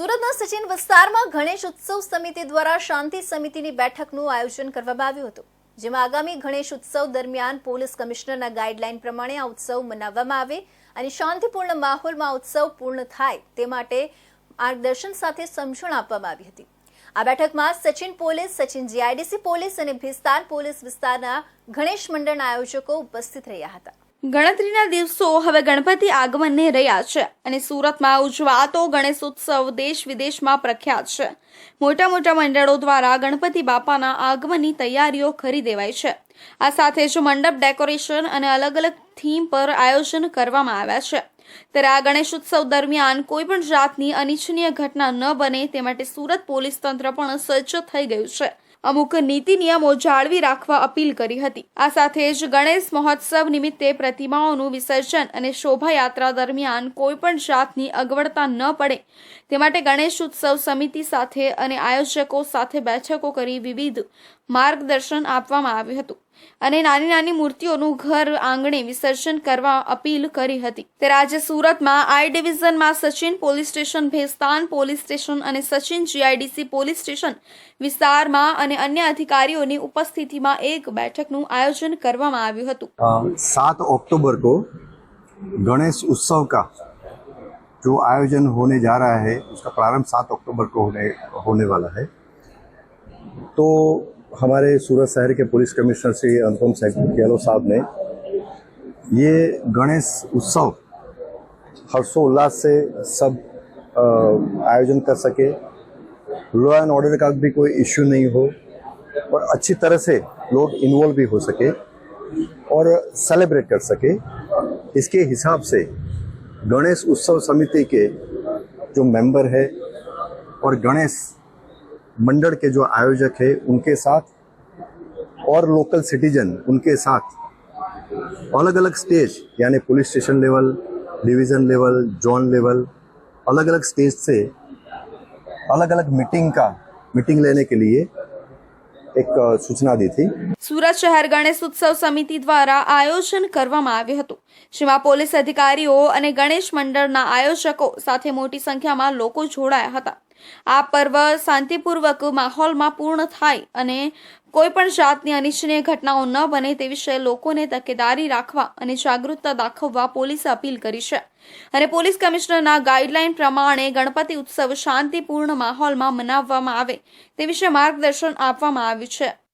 સુરતના સચિન વિસ્તારમાં ગણેશ ઉત્સવ સમિતિ દ્વારા શાંતિ સમિતિની બેઠકનું આયોજન કરવામાં આવ્યું હતું, જેમાં આગામી ગણેશ ઉત્સવ દરમિયાન પોલીસ કમિશનરના ગાઈડલાઈન પ્રમાણે આ ઉત્સવ મનાવવામાં આવે અને શાંતિપૂર્ણ માહોલમાં ઉત્સવ પૂર્ણ થાય તે માટે માર્ગદર્શન સાથે સમજણ આપવામાં આવી હતી. આ બેઠકમાં Sachin police, Sachin GIDC police અને ભિસ્તાર પોલીસ વિસ્તારના ગણેશ મંડળના આયોજકો ઉપસ્થિત રહ્યા હતા. ગણતરીના દિવસો હવે ગણપતિ આગમનને રહ્યા છે અને સુરતમાં ઉજવાતો ગણેશ ઉત્સવ દેશ વિદેશમાં પ્રખ્યાત છે. મોટા મોટા મંડળો દ્વારા ગણપતિ બાપાના આગમનની તૈયારીઓ કરી દેવાય છે. આ સાથે જ મંડપ ડેકોરેશન અને અલગ અલગ થીમ પર આયોજન કરવામાં આવ્યા છે. ત્યારે આ ગણેશ ઉત્સવ દરમિયાન કોઈ પણ જાતની અનિચ્છનીય ઘટના ન બને તે માટે સુરત પોલીસ તંત્ર પણ સજ્જ થઈ ગયું છે. અમુક નીતિ નિયમો જાળવી રાખવા અપીલ કરી હતી. આ સાથે જ ગણેશ મહોત્સવ નિમિત્તે પ્રતિમાઓનું વિસર્જન અને શોભાયાત્રા દરમિયાન કોઈ પણ જાતની અગવડતા ન પડે. તે માટે ગણેશ ઉત્સવ સમિતિ સાથે અને આયોજકો સાથે બેઠકો કરી વિવિધ માર્ગદર્શન આપવામાં આવ્યું હતું અને નાની નાની મૂર્તિઓનું ઘર આંગણે વિસર્જન કરવા અપીલ કરી હતી. ત્યારે આજે સુરતમાં I ડિવિઝનમાં Sachin police station, Bhestan police station અને સચિન જીઆઈડીસી પોલીસ સ્ટેશન વિસ્તારમાં અને અન્ય અધિકારીઓની ઉપસ્થિતિમાં એક બેઠકનું આયોજન કરવામાં આવ્યું હતું सात अक्टूबर को गणेश उत्सव का जो आयोजन होने जा रहा है उसका प्रारंभ सात अक्टूबर को होने होने वाला है तो हमारे सूरत शहर के पुलिस कमिश्नर श्री अनुपम सिंह गहलोत साहब ने ये गणेश उत्सव हर्षोल्लास से सब अ, आयोजन कर सके लॉ एंड ऑर्डर का भी कोई इश्यू नहीं हो और अच्छी तरह से लोग इन्वॉल्व भी हो सके और सेलिब्रेट कर सके। इसके हिसाब से गणेश उत्सव समिति के जो मेंबर है और गणेश मंडल के जो आयोजक है, उनके साथ और लोकल सिटीजन उनके साथ अलग अलग स्टेज यानी police station level division level zone level अलग अलग स्टेज से अलग अलग मीटिंग का मीटिंग लेने के लिए એક સૂચના દીધી સુરત શહેર ગણેશ ઉત્સવ સમિતિ દ્વારા આયોજન કરવામાં આવ્યું હતું. જેમાં પોલીસ અધિકારીઓ અને ગણેશ મંડળના આયોજકો સાથે મોટી સંખ્યામાં લોકો જોડાયા હતા. આ પર્વ શાંતિપૂર્વક માહોલમાં પૂર્ણ થાય અને કોઈ પણ જાતની અનિચ્છનીય ઘટનાઓ ન બને તે વિશે લોકોને તકેદારી રાખવા અને જાગૃતતા દાખવવા પોલીસે અપીલ કરી છે. અને પોલીસ કમિશનરના ગાઈડલાઈન પ્રમાણે ગણપતિ ઉત્સવ શાંતિપૂર્ણ માહોલમાં મનાવવામાં આવે તે વિશે માર્ગદર્શન આપવામાં આવ્યું છે.